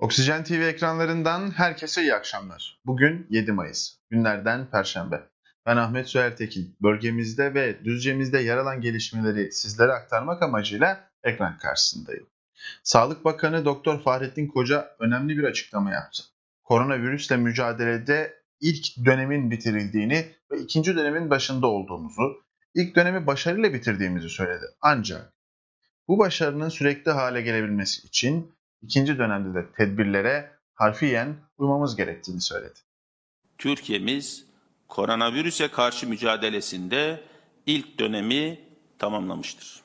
Oksijen TV ekranlarından herkese iyi akşamlar. Bugün 7 Mayıs, günlerden Perşembe. Ben Ahmet Süher Tekin. Bölgemizde ve Düzce'mizde yer alan gelişmeleri sizlere aktarmak amacıyla ekran karşısındayım. Sağlık Bakanı Doktor Fahrettin Koca önemli bir açıklama yaptı. Koronavirüsle mücadelede ilk dönemin bitirildiğini ve ikinci dönemin başında olduğumuzu, ilk dönemi başarıyla bitirdiğimizi söyledi. Ancak bu başarının sürekli hale gelebilmesi için ikinci dönemde de tedbirlere harfiyen uymamız gerektiğini söyledi. Türkiye'miz koronavirüse karşı mücadelesinde ilk dönemi tamamlamıştır.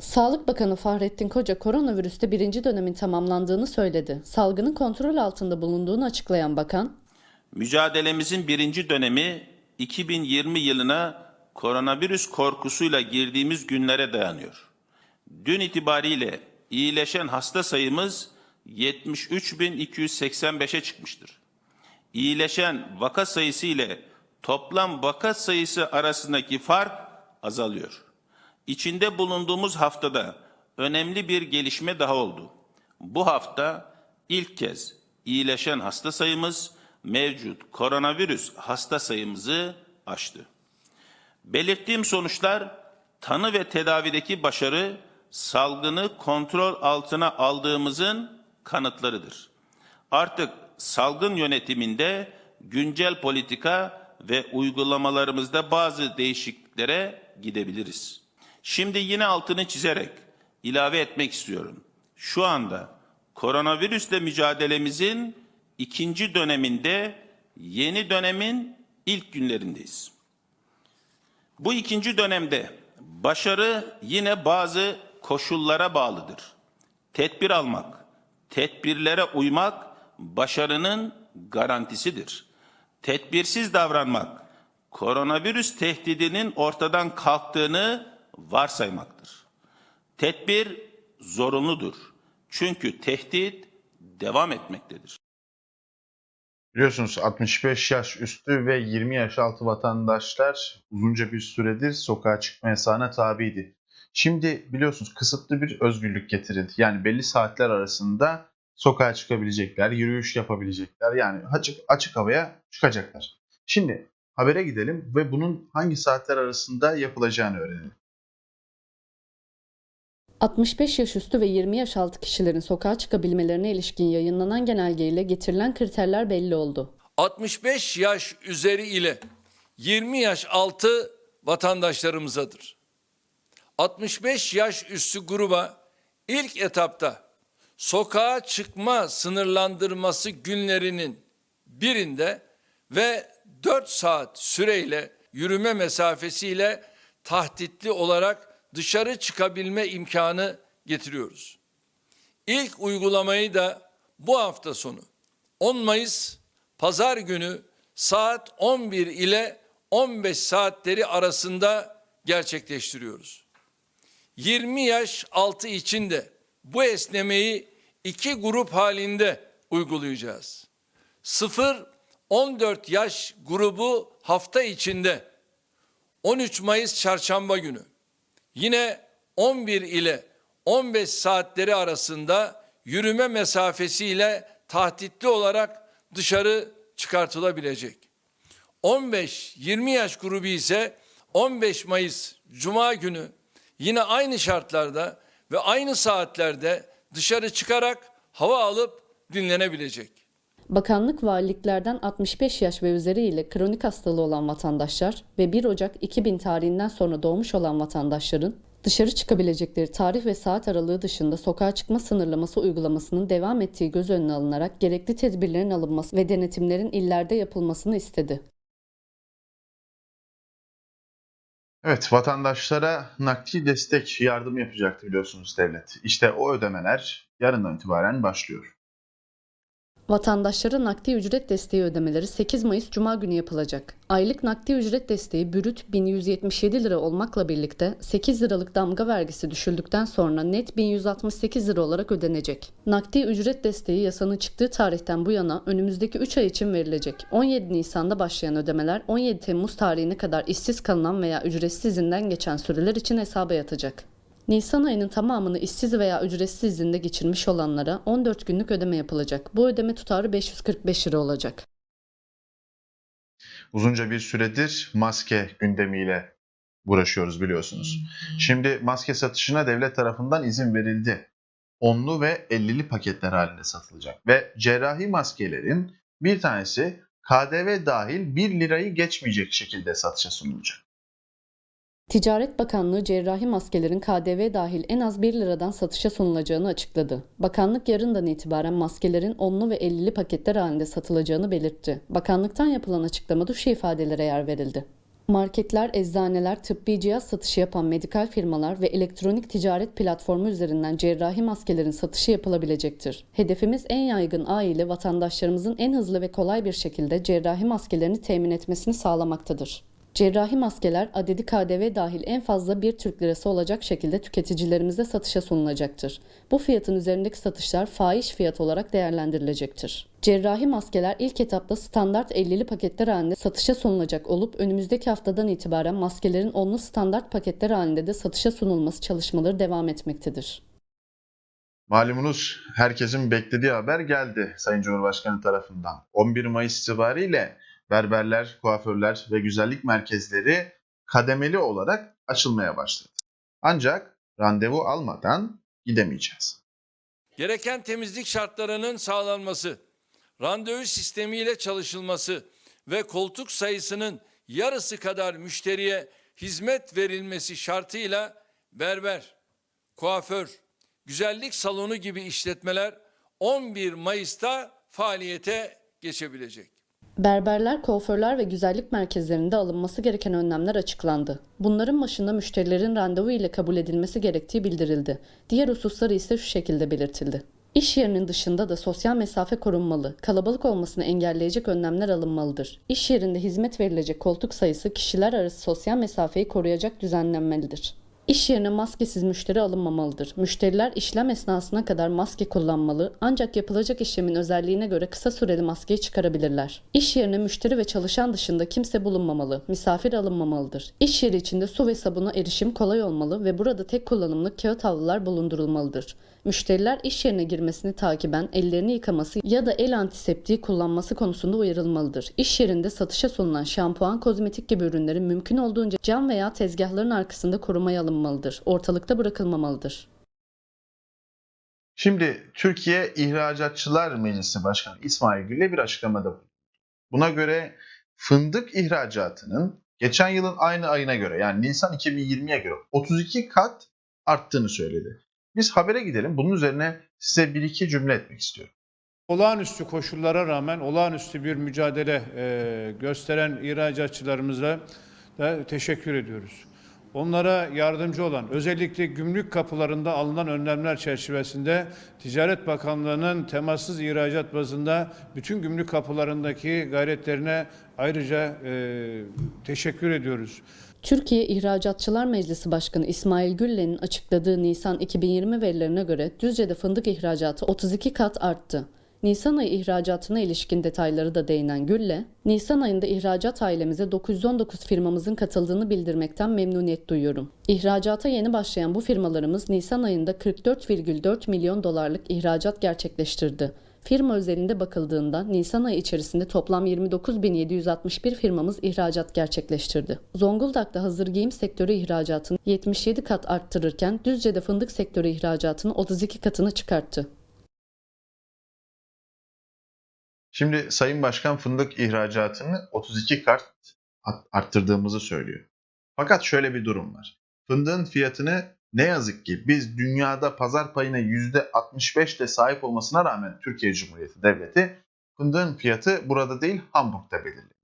Sağlık Bakanı Fahrettin Koca koronavirüste birinci dönemin tamamlandığını söyledi. Salgının kontrol altında bulunduğunu açıklayan bakan, Mücadelemizin birinci dönemi 2020 yılına koronavirüs korkusuyla girdiğimiz günlere dayanıyor. Dün itibariyle iyileşen hasta sayımız 73.285'e çıkmıştır. İyileşen vaka sayısı ile toplam vaka sayısı arasındaki fark azalıyor. İçinde bulunduğumuz haftada önemli bir gelişme daha oldu. Bu hafta ilk kez iyileşen hasta sayımız mevcut koronavirüs hasta sayımızı aştı. Belirttiğim sonuçlar tanı ve tedavideki başarı salgını kontrol altına aldığımızın kanıtlarıdır. Artık salgın yönetiminde güncel politika ve uygulamalarımızda bazı değişikliklere gidebiliriz. Şimdi yine altını çizerek ilave etmek istiyorum. Şu anda koronavirüsle mücadelemizin ikinci döneminde yeni dönemin ilk günlerindeyiz. Bu ikinci dönemde başarı yine bazı koşullara bağlıdır. Tedbir almak, tedbirlere uymak başarının garantisidir. Tedbirsiz davranmak, koronavirüs tehdidinin ortadan kalktığını varsaymaktır. Tedbir zorunludur. Çünkü tehdit devam etmektedir. Biliyorsunuz 65 yaş üstü ve 20 yaş altı vatandaşlar uzunca bir süredir sokağa çıkma yasağına tabiydi. Şimdi biliyorsunuz kısıtlı bir özgürlük getirildi. Yani belli saatler arasında sokağa çıkabilecekler, yürüyüş yapabilecekler. Yani açık açık havaya çıkacaklar. Şimdi habere gidelim ve bunun hangi saatler arasında yapılacağını öğrenelim. 65 yaş üstü ve 20 yaş altı kişilerin sokağa çıkabilmelerine ilişkin yayınlanan genelgeyle getirilen kriterler belli oldu. 65 yaş üzeri ile 20 yaş altı vatandaşlarımızadır. 65 yaş üstü gruba ilk etapta sokağa çıkma sınırlandırması günlerinin birinde ve 4 saat süreyle yürüme mesafesiyle tahtitli olarak dışarı çıkabilme imkanı getiriyoruz. İlk uygulamayı da bu hafta sonu 10 Mayıs pazar günü saat 11 ile 15 saatleri arasında gerçekleştiriyoruz. 20 yaş altı için de bu esnemeyi iki grup halinde uygulayacağız. 0-14 yaş grubu hafta içinde 13 Mayıs çarşamba günü yine 11 ile 15 saatleri arasında yürüme mesafesiyle tahtitli olarak dışarı çıkartılabilecek. 15-20 yaş grubu ise 15 Mayıs Cuma günü yine aynı şartlarda ve aynı saatlerde dışarı çıkarak hava alıp dinlenebilecek. Bakanlık valiliklerden 65 yaş ve üzeri ile kronik hastalığı olan vatandaşlar ve 1 Ocak 2000 tarihinden sonra doğmuş olan vatandaşların dışarı çıkabilecekleri tarih ve saat aralığı dışında sokağa çıkma sınırlaması uygulamasının devam ettiği göz önüne alınarak gerekli tedbirlerin alınması ve denetimlerin illerde yapılmasını istedi. Evet, vatandaşlara nakdi destek yardım yapacaktı biliyorsunuz devlet. İşte o ödemeler yarından itibaren başlıyor. Vatandaşlara nakdi ücret desteği ödemeleri 8 Mayıs Cuma günü yapılacak. Aylık nakdi ücret desteği bürüt 1177 lira olmakla birlikte 8 liralık damga vergisi düşüldükten sonra net 1168 lira olarak ödenecek. Nakdi ücret desteği yasanın çıktığı tarihten bu yana önümüzdeki 3 ay için verilecek. 17 Nisan'da başlayan ödemeler 17 Temmuz tarihine kadar işsiz kalınan veya ücretsiz izinden geçen süreler için hesaba yatacak. Nisan ayının tamamını işsiz veya ücretsiz izinde geçirmiş olanlara 14 günlük ödeme yapılacak. Bu ödeme tutarı 545 lira olacak. Uzunca bir süredir maske gündemiyle uğraşıyoruz biliyorsunuz. Şimdi maske satışına devlet tarafından izin verildi. Onlu ve 50'li paketler halinde satılacak. Ve cerrahi maskelerin bir tanesi KDV dahil 1 lirayı geçmeyecek şekilde satışa sunulacak. Ticaret Bakanlığı cerrahi maskelerin KDV dahil en az 1 liradan satışa sunulacağını açıkladı. Bakanlık yarından itibaren maskelerin 10'lu ve 50'li paketler halinde satılacağını belirtti. Bakanlıktan yapılan açıklamada şu ifadelere yer verildi. Marketler, eczaneler, tıbbi cihaz satışı yapan medikal firmalar ve elektronik ticaret platformu üzerinden cerrahi maskelerin satışı yapılabilecektir. Hedefimiz en yaygın ağ ile vatandaşlarımızın en hızlı ve kolay bir şekilde cerrahi maskelerini temin etmesini sağlamaktadır. Cerrahi maskeler adedi KDV dahil en fazla 1 Türk lirası olacak şekilde tüketicilerimize satışa sunulacaktır. Bu fiyatın üzerindeki satışlar fahiş fiyat olarak değerlendirilecektir. Cerrahi maskeler ilk etapta standart 50'li paketler halinde satışa sunulacak olup önümüzdeki haftadan itibaren maskelerin 10'lu standart paketler halinde de satışa sunulması çalışmaları devam etmektedir. Malumunuz herkesin beklediği haber geldi Sayın Cumhurbaşkanı tarafından. 11 Mayıs itibariyle berberler, kuaförler ve güzellik merkezleri kademeli olarak açılmaya başladı. Ancak randevu almadan gidemeyeceğiz. Gereken temizlik şartlarının sağlanması, randevu sistemiyle çalışılması ve koltuk sayısının yarısı kadar müşteriye hizmet verilmesi şartıyla berber, kuaför, güzellik salonu gibi işletmeler 11 Mayıs'ta faaliyete geçebilecek. Berberler, kuaförler ve güzellik merkezlerinde alınması gereken önlemler açıklandı. Bunların başında müşterilerin randevu ile kabul edilmesi gerektiği bildirildi. Diğer hususları ise şu şekilde belirtildi. İş yerinin dışında da sosyal mesafe korunmalı, kalabalık olmasını engelleyecek önlemler alınmalıdır. İş yerinde hizmet verilecek koltuk sayısı kişiler arası sosyal mesafeyi koruyacak düzenlenmelidir. İş yerine maskesiz müşteri alınmamalıdır. Müşteriler işlem esnasına kadar maske kullanmalı ancak yapılacak işlemin özelliğine göre kısa süreli maskeyi çıkarabilirler. İş yerine müşteri ve çalışan dışında kimse bulunmamalı, misafir alınmamalıdır. İş yeri içinde su ve sabuna erişim kolay olmalı ve burada tek kullanımlık kağıt havlular bulundurulmalıdır. Müşteriler iş yerine girmesini takiben ellerini yıkaması ya da el antiseptiği kullanması konusunda uyarılmalıdır. İş yerinde satışa sunulan şampuan, kozmetik gibi ürünlerin mümkün olduğunca cam veya tezgahların arkasında korumaya alınmalıdır. Ortalıkta bırakılmamalıdır. Şimdi Türkiye İhracatçılar Meclisi Başkanı İsmail Gül'le bir açıklamada bulundu. Buna göre fındık ihracatının geçen yılın aynı ayına göre yani Nisan 2020'ye göre 32 kat arttığını söyledi. Biz habere gidelim. Bunun üzerine size bir iki cümle etmek istiyorum. Olağanüstü koşullara rağmen olağanüstü bir mücadele gösteren ihracatçılarımıza da teşekkür ediyoruz. Onlara yardımcı olan, özellikle gümrük kapılarında alınan önlemler çerçevesinde Ticaret Bakanlığı'nın temassız ihracat bazında bütün gümrük kapılarındaki gayretlerine ayrıca e, teşekkür ediyoruz. Türkiye İhracatçılar Meclisi Başkanı İsmail Gülle'nin açıkladığı Nisan 2020 verilerine göre Düzce'de fındık ihracatı 32 kat arttı. Nisan ayı ihracatına ilişkin detayları da değinen Gülle, Nisan ayında ihracat ailemize 919 firmamızın katıldığını bildirmekten memnuniyet duyuyorum. İhracata yeni başlayan bu firmalarımız Nisan ayında 44,4 milyon dolarlık ihracat gerçekleştirdi. Firma özelinde bakıldığında Nisan ayı içerisinde toplam 29.761 firmamız ihracat gerçekleştirdi. Zonguldak'ta hazır giyim sektörü ihracatını 77 kat arttırırken Düzce'de fındık sektörü ihracatını 32 katına çıkarttı. Şimdi Sayın Başkan fındık ihracatını 32 kat arttırdığımızı söylüyor. Fakat şöyle bir durum var. Fındığın fiyatını ne yazık ki biz dünyada pazar payına %65 de sahip olmasına rağmen Türkiye Cumhuriyeti Devleti fındığın fiyatı burada değil Hamburg'da belirli.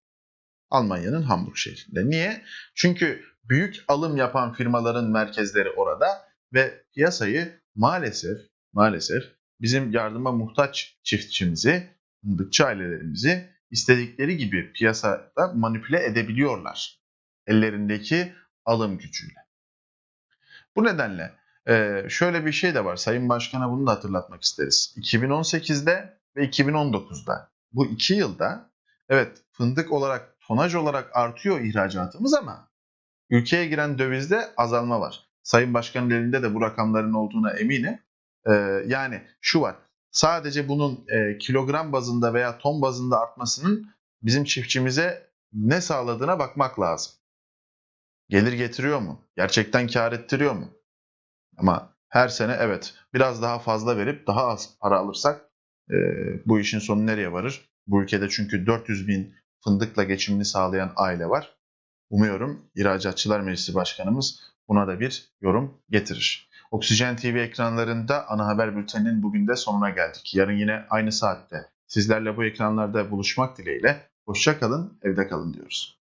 Almanya'nın Hamburg şehrinde. Niye? Çünkü büyük alım yapan firmaların merkezleri orada ve piyasayı maalesef maalesef bizim yardıma muhtaç çiftçimizi, fındıkçı ailelerimizi istedikleri gibi piyasada manipüle edebiliyorlar. Ellerindeki alım gücüyle. Bu nedenle e, şöyle bir şey de var. Sayın Başkan'a bunu da hatırlatmak isteriz. 2018'de ve 2019'da bu iki yılda evet fındık olarak tonaj olarak artıyor ihracatımız ama ülkeye giren dövizde azalma var. Sayın Başkan'ın elinde de bu rakamların olduğuna eminim. Ee, yani şu var. Sadece bunun e, kilogram bazında veya ton bazında artmasının bizim çiftçimize ne sağladığına bakmak lazım. Gelir getiriyor mu? Gerçekten kar ettiriyor mu? Ama her sene evet biraz daha fazla verip daha az para alırsak e, bu işin sonu nereye varır? Bu ülkede çünkü 400 bin fındıkla geçimini sağlayan aile var. Umuyorum İhracatçılar Meclisi Başkanımız buna da bir yorum getirir. Oksijen TV ekranlarında ana haber bülteninin bugün de sonuna geldik. Yarın yine aynı saatte sizlerle bu ekranlarda buluşmak dileğiyle. Hoşça kalın, evde kalın diyoruz.